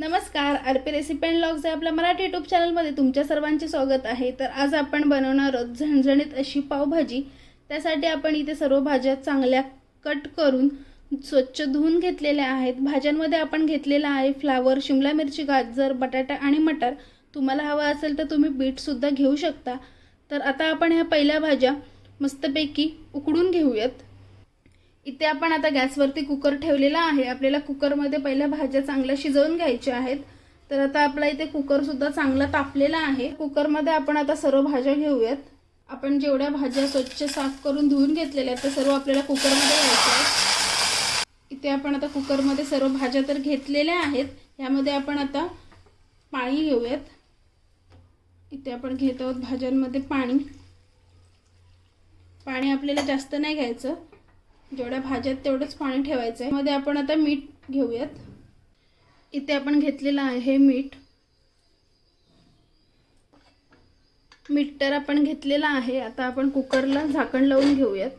नमस्कार RP recipe and logs या आपल्या मराठी यूट्यूब चॅनलमध्ये तुमच्या सर्वांचे स्वागत आहे. तर आज आपण बनवणार आहोत झणझणीत अशी पावभाजी. त्यासाठी आपण इथे सर्व भाज्या चांगल्या कट करून स्वच्छ धुवून घेतलेल्या आहेत. भाज्यांमध्ये आपण घेतलेला आहे फ्लावर शिमला मिरची गाजर बटाटा आणि मटार. तुम्हाला हवा असेल तर तुम्ही बीटसुद्धा घेऊ शकता. तर आता आपण ह्या पहिल्या भाज्या मस्तपैकी उकडून घेऊयात. इथे आपण आता गॅसवरती कुकर ठेवलेला आहे. आपल्याला कुकरमध्ये पहिल्या भाज्या चांगल्या शिजवून घ्यायच्या आहेत. तर आता आपला इथे कुकर सुद्धा चांगला तापलेला आहे. कुकरमध्ये आपण आता सर्व भाज्या घेऊयात. आपण जेवढ्या भाज्या स्वच्छ साफ करून धुवून घेतलेल्या आहेत त्या सर्व आपल्याला कुकरमध्ये घ्यायच्या आहेत. इथे आपण आता कुकरमध्ये सर्व भाज्या तर घेतलेल्या आहेत. ह्यामध्ये आपण आता पाणी घेऊयात. इथे आपण घेत आहोत भाज्यांमध्ये पाणी. पाणी आपल्याला जास्त नाही घ्यायचं. जेवढ्या भाज्यात तेवढंच पाणी ठेवायचं आहे. मध्ये आपण आता मीठ घेऊयात. इथे आपण घेतलेलं आहे मीठ. मीठ तर आपण घेतलेलं आहे. आता आपण कुकरला झाकण लावून घेऊयात.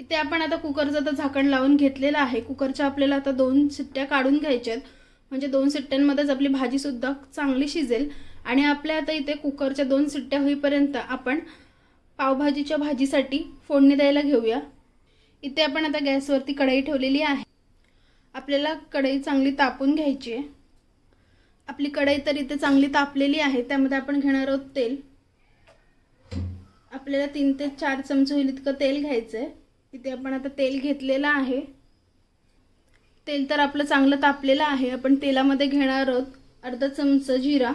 इथे आपण आता कुकरचं आता झाकण लावून घेतलेलं आहे. कुकरच्या आपल्याला आता दोन शिट्ट्या काढून घ्यायच्या आहेत म्हणजे दोन सिट्ट्यांमध्येच आपली भाजीसुद्धा चांगली शिजेल. आणि आपल्या आता इथे कुकरच्या दोन सिट्ट्या होईपर्यंत आपण पावभाजीच्या भाजीसाठी फोडणी द्यायला घेऊया. इथे आपण आता गॅसवरती कढई ठेवलेली आहे. आपल्याला कढई चांगली तापून घ्यायची आहे. आपली कढई तर इथे चांगली तापलेली आहे त्यामध्ये आपण घेणार आहोत तेल. आपल्याला तीन ते चार चमचे होईल इतकं तेल घ्यायचं आहे इथे आपण आता तेल घेतलेलं आहे. तेल तर आपलं चांगलं तापलेलं आहे आपण तेलामध्ये घेणार आहोत अर्धा चमचा जिरा.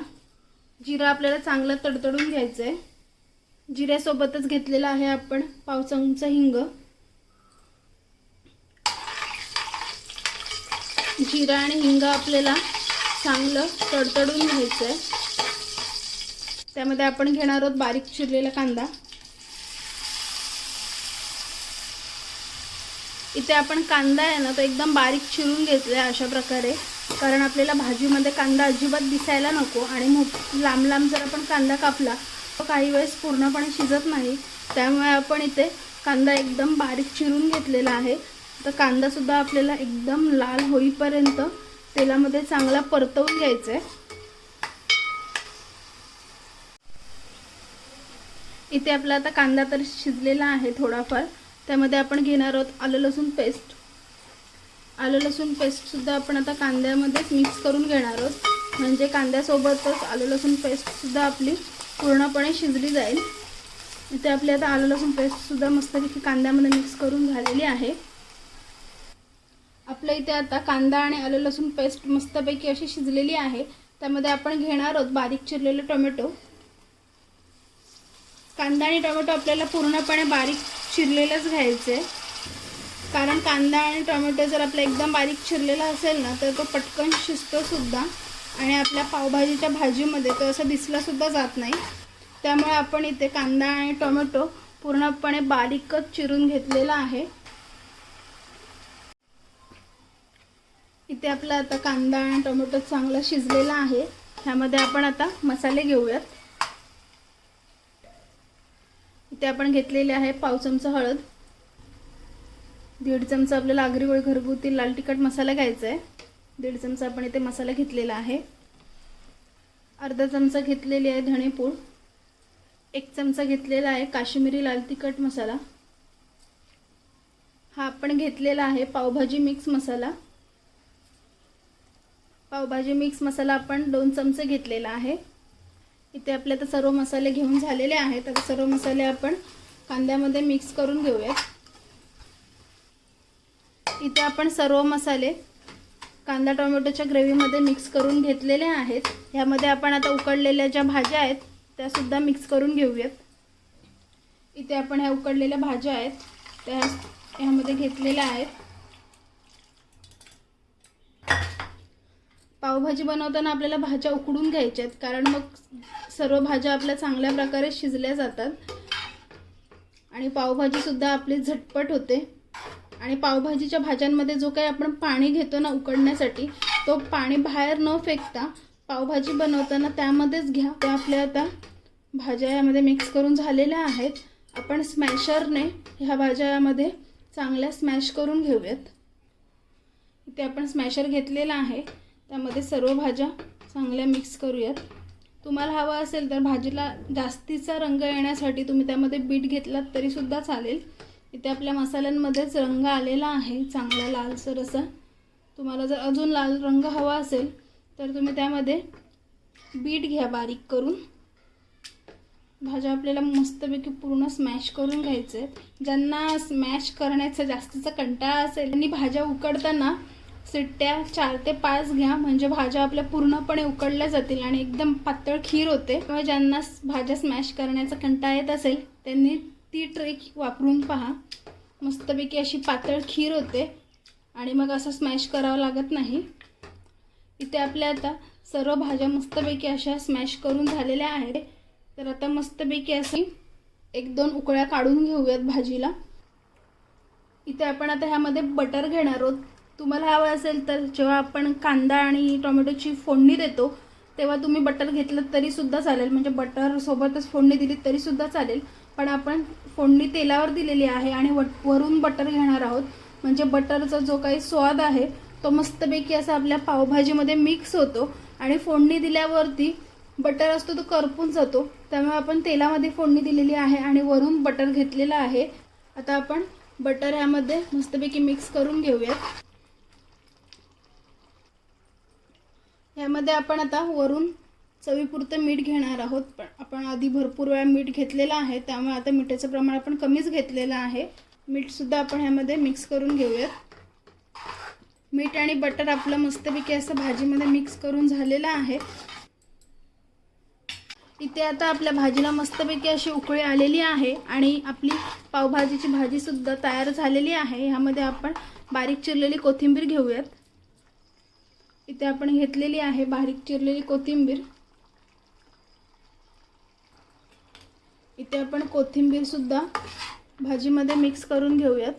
जिरा आपल्याला चांगलं तडतडून घ्यायचं आहे जिऱ्यासोबतच घेतलेला आहे आपण पाव चमचा हिंग. जिरा आणि हिंग आपल्याला चांगलं तडतडून घ्यायचं आहे त्यामध्ये आपण घेणार आहोत बारीक चिरलेला कांदा. इथे आपण कांदा आहे ना तो एकदम बारीक चिरून घेतला आहे अशा प्रकारे. कारण आपल्याला भाजीमध्ये कांदा अजिबात दिसायला नको आणि मोठ लांब लांब जर आपण कांदा कापला काही वेळेस पूर्णपणे शिजत नाही त्यामुळे आपण इथे कांदा एकदम बारीक चिरून घेतलेला आहे. तर कांदासुद्धा आपल्याला एकदम लाल होईपर्यंत तेलामध्ये चांगला परतवून घ्यायचा. आहे इथे आपला आता कांदा तर शिजलेला आहे थोडाफार. त्यामध्ये आपण घेणार आहोत आलं लसूण पेस्ट. आलं लसूण पेस्टसुद्धा आपण आता कांद्यामध्येच मिक्स करून घेणार आहोत. म्हणजे कांद्यासोबतच आलं लसूण पेस्टसुद्धा आपली पूर्णपणे शिजली जाईल. इथे आपली आता आलं लसूण पेस्टसुद्धा मस्तपैकी कांद्यामध्ये मिक्स करून झालेली आहे. आपल्या इथे आता कांदा आणि आलं लसूण पेस्ट मस्तपैकी अशी शिजलेली आहे. त्यामध्ये आपण घेणार आहोत बारीक चिरलेले टोमॅटो. कांदा आणि टोमॅटो आपल्याला पूर्णपणे बारीक चिरलेलंच घ्यायचं. आहे कारण कांदा आणि टोमॅटो जर आपला एकदम बारीक चिरलेला असेल ना तर तो पटकन शिजतोसुद्धा आणि आपल्या पावभाजीच्या भाजीमध्ये तो असं दिसलासुद्धा जात नाही. त्यामुळे आपण इथे कांदा आणि टोमॅटो पूर्णपणे बारीकच चिरून घेतलेला आहे. इथे आपला आता कांदा आणि टोमॅटो चांगला शिजलेला आहे. ह्यामध्ये आपण आता मसाले घेऊयात. इथे आपण घेतलेले आहे पाव चमचा हळद. दीड चमचा आपल्याला आगरीवळ घरगुती लाल तिखट मसाला घ्यायचा आहे. दीड चमचा आपण इथे मसाला घेतलेला आहे. अर्धा चमचा घेतलेली आहे धणेपूड. एक चमचा घेतलेला आहे काश्मीरी लाल तिखट मसाला. हा आपण घेतलेला आहे पावभाजी मिक्स मसाला. पावभाजी मिक्स मसाला आपण दोन चमचे घेतलेला आहे. इथे आपले आता सर्व मसाले घेऊन झालेले आहेत. आता सर्व मसाले आपण कांद्यामध्ये मिक्स करून घेऊयात. इथे आपण सर्व मसाले कांदा टोमॅटोच्या ग्रेव्हीमध्ये मिक्स करून घेतलेले आहेत. ह्यामध्ये आपण आता उकडलेल्या ज्या भाज्या आहेत त्यासुद्धा मिक्स करून घेऊयात. इथे आपण ह्या उकडलेल्या भाज्या आहेत त्या ह्यामध्ये घेतलेल्या आहेत. पावभाजी बनवताना आपल्याला भाज्या उकडून घ्यायच्या आहेत कारण मग सर्व भाज्या आपल्या चांगल्या प्रकारे शिजल्या जातात. आणि पावभाजीसुद्धा आपली झटपट होते. आणि पावभाजीच्या भाज्यांमध्ये जो काही आपण पाणी घेतो ना उकडण्यासाठी तो पाणी बाहेर न फेकता पावभाजी बनवताना त्यामध्येच घ्या. त्या आपल्या आता भाज्या यामध्ये मिक्स करून झालेल्या आहेत. आपण स्मॅशरने ह्या भाज्या यामध्ये चांगल्या स्मॅश करून घेऊयात. इथे आपण स्मॅशर घेतलेला आहे. त्यामध्ये सर्व भाज्या चांगल्या मिक्स करूयात. तुम्हाला हवं असेल तर भाजीला जास्तीचा रंग येण्यासाठी तुम्ही त्यामध्ये बीट घेतलात तरीसुद्धा चालेल. इथे आपल्या मसाल्यांमध्येच रंग आलेला आहे चांगला लालसर असा. तुम्हाला जर अजून लाल रंग हवा असेल तर तुम्ही त्यामध्ये बीट घ्या बारीक करून. भाज्या आपल्याला मस्तपैकी पूर्ण स्मॅश करून घ्यायचे आहेत. ज्यांना स्मॅश करण्याचा जास्तीचा कंटाळा असेल त्यांनी भाज्या उकडताना सिट्ट्या चार ते पाच घ्या. म्हणजे भाज्या आपल्या पूर्णपणे उकडल्या जातील आणि एकदम पातळ खीर होते. किंवा ज्यांना भाज्या स्मॅश करण्याचा कंटाळा येत असेल त्यांनी ती ट्रेक वापरून पहा. मस्तपैकी अशी पातळ खीर होते. आणि मग असं स्मॅश करावं लागत नाही. इथे आपल्या आता सर्व भाज्या मस्तपैकी अशा स्मॅश करून झालेल्या आहेत. तर आता मस्तपैकी अशी एक दोन उकळ्या काढून घेऊयात भाजीला. इथे आपण आता ह्यामध्ये बटर घेणार आहोत. तुम्हाला हवं असेल तर जेव्हा आपण कांदा आणि टोमॅटोची फोडणी देतो तेव्हा तुम्ही बटर घेतलं तरीसुद्धा चालेल. म्हणजे बटर सोबतच फोडणी दिली तरीसुद्धा चालेल. पण आपण फोडणी तेलावर दिलेली आहे आणि वरून बटर घेणार आहोत. म्हणजे बटरचा जो काही स्वाद आहे तो मस्तपैकी असा आपल्या पावभाजीमध्ये मिक्स होतो. आणि फोडणी दिल्यावरती बटर असतो तो करपून जातो. त्यामुळे आपण तेलामध्ये फोडणी दिलेली आहे आणि वरून बटर घेतलेलं आहे. आता आपण बटर ह्यामध्ये मस्तपैकी मिक्स करून घेऊयात. ह्यामध्ये आपण आता वरून चवीपुरतं मीठ घेणार आहोत पण आपण आधी भरपूर वेळा मीठ घेतलेलं आहे त्यामुळे आता मिठाचं प्रमाण आपण कमीच घेतलेलं आहे. मीठसुद्धा आपण ह्यामध्ये मिक्स करून घेऊयात. मीठ आणि बटर आपलं मस्तपैकी असं भाजीमध्ये मिक्स करून झालेलं आहे. इथे आता आपल्या भाजीला मस्तपैकी अशी उकळी आलेली आहे आणि आपली पावभाजीची भाजीसुद्धा तयार झालेली आहे. ह्यामध्ये आपण बारीक चिरलेली कोथिंबीर घेऊयात. इथे आपण घेतलेली आहे बारीक चिरलेली कोथिंबीर. इथे आपण कोथिंबीरसुद्धा भाजीमध्ये मिक्स करून घेऊयात.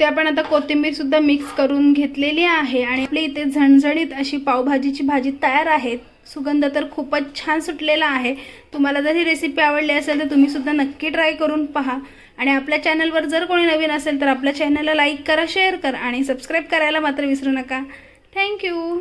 ते आपण आता कोथिंबीरसुद्धा मिक्स करून घेतलेली आहे आणि आपली इथे झणझणीत अशी पावभाजीची भाजी तयार आहे. सुगंध तर खूपच छान सुटलेला आहे. तुम्हाला जर ही रेसिपी आवडली असेल तर तुम्हीसुद्धा नक्की ट्राय करून पहा. आणि आपल्या चॅनलवर जर कोणी नवीन असेल तर आपल्या चॅनलला लाईक करा शेअर करा आणि सबस्क्राईब करायला मात्र विसरू नका. थँक्यू